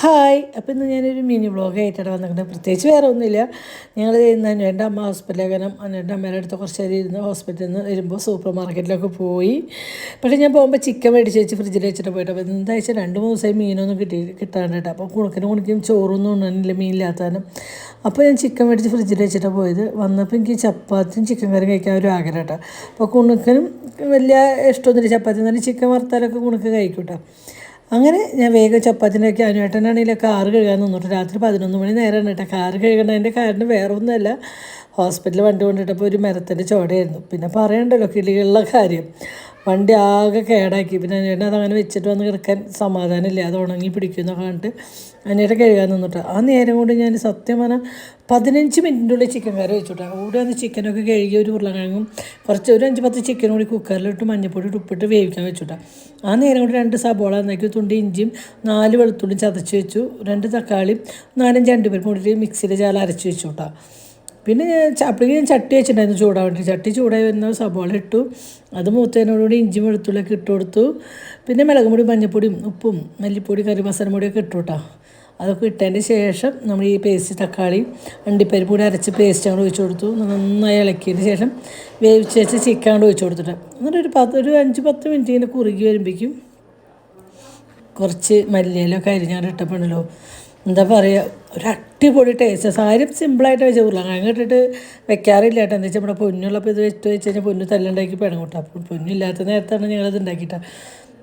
Hi. അപ്പോൾ ഇന്ന് ഞാനൊരു മിനി വ്ളോഗ് ആയിട്ടാണ് വന്നിട്ടുണ്ട് പ്രത്യേകിച്ച് വേറെ ഒന്നുമില്ല. ഞങ്ങൾ ഇന്ന് എന്റെ അമ്മ ഹോസ്പിറ്റലിലേക്കാനും എന്റെ അമ്മയുടെ അടുത്ത് കുറച്ച് നേരം ഇരുന്ന് ഹോസ്പിറ്റലിൽ നിന്ന് വരുമ്പോൾ സൂപ്പർ മാർക്കറ്റിലൊക്കെ പോയി. പക്ഷേ ഞാൻ പോകുമ്പോൾ ചിക്കൻ മേടിച്ച് വെച്ച് ഫ്രിഡ്ജിൽ വെച്ചിട്ട് പോയിട്ട്. അപ്പോൾ എന്താ വെച്ചാൽ രണ്ട് മൂന്ന് ദിവസമായി മീനൊന്നും കിട്ടി കിട്ടാണ്ട് കേട്ടോ. അപ്പോൾ കുണക്കിന് കുണിക്കും ചോറൊന്നും ഉണ്ടെന്നില്ല മീനില്ലാത്തതിനും അപ്പോൾ ഞാൻ ചിക്കൻ മേടിച്ച് ഫ്രിഡ്ജിൽ വെച്ചിട്ട് പോയത്. വന്നപ്പോൾ എനിക്ക് ചപ്പാത്തിയും ചിക്കൻ കറി കഴിക്കാൻ ഒരു ആഗ്രഹം കേട്ടോ. അപ്പോൾ കുണുക്കനും വലിയ ഇഷ്ടമൊന്നുമില്ല. ചപ്പാത്തി എന്നാലും ചിക്കൻ വറുത്താലൊക്കെ കുണുക്ക് കഴിക്കൂട്ടോ കേട്ടോ. അങ്ങനെ ഞാൻ വേഗം ചപ്പാത്തിനൊക്കെ അനുവേട്ടനാണെങ്കിലൊക്കെ ആറ് കഴുകാൻ നിന്നിട്ട് രാത്രി പതിനൊന്ന് മണി നേരമാണ് കേട്ടോ കാറ് കഴുകണതിന്റെ കാരണം വേറെ ഒന്നുമല്ല ഹോസ്പിറ്റലിൽ വണ്ടി കൊണ്ടിട്ടപ്പോൾ ഒരു മരത്തിന്റെ ചോടയായിരുന്നു. പിന്നെ പറയണ്ടല്ലോ കിളികളുടെ കാര്യം. വണ്ടി ആകെ കേടാക്കി. പിന്നെ അനിയേട്ടൻ അതങ്ങനെ വെച്ചിട്ട് വന്ന് കിടക്കാൻ സമാധാനമില്ല. അത് ഉണങ്ങി പിടിക്കുമെന്നൊക്കെ കണ്ടിട്ട് അനിയേട്ടൻ കഴുകാൻ നിന്നിട്ട് ആ നേരം കൊണ്ട് ഞാൻ സത്യം പറഞ്ഞാൽ പതിനഞ്ച് മിനിറ്റിന്റെ ഉള്ളിൽ ചിക്കൻ കറി വെച്ചിട്ടാ. കൂടെ വന്ന് ചിക്കനൊക്കെ കഴുകി ഒരു ഉരുളക്കിഴങ്ങും കുറച്ച് ഒരു അഞ്ച് പത്ത് ചിക്കനും കൂടി കുക്കറിലിട്ട് മഞ്ഞപ്പൊടി ഉപ്പിട്ട് വേവിക്കാൻ വെച്ചിട്ടാ. ആ നേരം കൊണ്ട് രണ്ട് സബോള നന്നാക്കി തുണ്ടി ഇഞ്ചിയും നാല് വെളുത്തുള്ളിയും ചതച്ച് വെച്ചു. രണ്ട് തക്കാളിയും നാലഞ്ച് അണ്ടിപ്പരിപ്പ് കൂടി മിക്സിയിൽ ചാല അരച്ച് വെച്ചു കേട്ടോ പിന്നെ അപ്പോഴേക്കും ഞാൻ ചട്ടി വെച്ചിട്ടുണ്ടായിരുന്നു ചൂടാൻ വേണ്ടി ചട്ടി ചൂടായി വരുന്ന സബോള ഇട്ടു. അത് മൂത്തതിനോടുകൂടി ഇഞ്ചി വെളുത്തുള്ളിയൊക്കെ ഇട്ട് കൊടുത്തു. പിന്നെ മുളക് പൊടി മഞ്ഞപ്പൊടിയും ഉപ്പും മല്ലിപ്പൊടി കറി മസാല പൊടിയൊക്കെ ഇട്ടു കേട്ടോ അതൊക്കെ ഇട്ടതിന് ശേഷം നമ്മൾ ഈ പേസ്റ്റ് തക്കാളി അണ്ടിപ്പരിപ്പ് കൂടി അരച്ച് പേസ്റ്റ് അങ്ങോട്ട് ഒഴിച്ചു കൊടുത്തു. നന്നായി ഇളക്കിയതിന് ശേഷം വേവിച്ച് വെച്ച് ചിക്കൻ അങ്ങോട്ട് ഒഴിച്ചു കൊടുത്തിട്ട്. എന്നിട്ട് ഒരു പത്ത് ഒരു അഞ്ച് പത്ത് മിനിറ്റ് ഇങ്ങനെ കുറുകി വരുമ്പോഴേക്കും കുറച്ച് മല്ലിയിലൊക്കെ അരിഞ്ഞാണ്ട് ഇട്ടപ്പണല്ലോ എന്താ പറയുക ഒരു അടിപൊളി ടേസ്റ്റ് സാരും സിമ്പിളായിട്ട് വെച്ച ഉരുളക്കിഴങ്ങ് ഇട്ടിട്ട് വെക്കാറില്ല കേട്ടോ. എന്താ വെച്ചാൽ നമ്മുടെ പൊന്നുള്ളപ്പോൾ ഇത് വെച്ച് വെച്ച് കഴിഞ്ഞാൽ പൊന്നു തല്ലുണ്ടാക്കി പിണങ്ങൂട്ടോ. അപ്പം പൊന്നില്ലാത്ത നേരത്താണ് ഞങ്ങളത് ഉണ്ടാക്കിയിട്ടാ.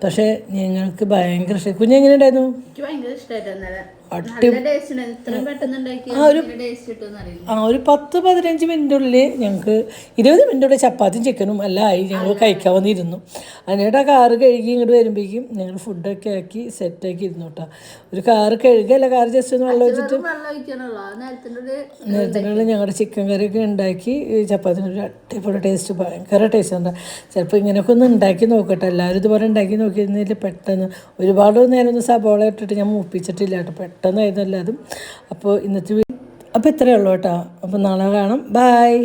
പക്ഷേ ഞങ്ങൾക്ക് ഭയങ്കര ഇഷ്ടം. കുഞ്ഞെങ്ങനെ ഉണ്ടായിരുന്നു എനിക്ക് ഭയങ്കര ഇഷ്ടമായിട്ട് ടേസ്റ്റ് കിട്ടുമെന്ന് ആ ഒരു പത്ത് പതിനഞ്ച് മിനിറ്റുള്ളിൽ ഞങ്ങൾക്ക് ഇരുപത് മിനിറ്റുള്ളിൽ ചപ്പാത്തിയും ചിക്കനും എല്ലാം ആയി. ഞങ്ങൾ കഴിക്കാൻ വന്നിരുന്നു. അതിനായിട്ട് ആ കാറ് കഴുകി ഇങ്ങോട്ട് വരുമ്പോഴേക്കും ഞങ്ങൾ ഫുഡൊക്കെ ആക്കി സെറ്റാക്കി ഇരുന്നു കേട്ടോ ഒരു കാറ് കഴുകല്ല കാറ് ജസ്റ്റ് ഒന്ന് വെള്ളം വെച്ചിട്ട് ആ ഒരു നേരത്തിനുള്ളിൽ ഞങ്ങളുടെ ചിക്കൻ കറിയൊക്കെ ഉണ്ടാക്കി ചപ്പാത്തി ചപ്പാത്തിന് ഒരു അടിപൊളി ടേസ്റ്റ് ഭയങ്കര ടേസ്റ്റ് ഉണ്ടാ ചിലപ്പോൾ ഇങ്ങനെയൊക്കെ ഒന്ന് ഉണ്ടാക്കി നോക്കട്ടെ. എല്ലാവരും ഇതുപോലെ ഉണ്ടാക്കി നോക്കിയിരുന്നതിൽ പെട്ടെന്ന് ഒരുപാട് നേരം ഒന്ന് സബോള ഇട്ടിട്ട് ഞാൻ മൂപ്പിച്ചിട്ടില്ല കേട്ടോ പെട്ടെന്നായിരുന്നു എല്ലാതും. അപ്പോൾ ഇന്നത്തെ അപ്പോൾ ഇത്രയേ ഉള്ളൂ കേട്ടോ. അപ്പോൾ നാളെ കാണാം. ബായ്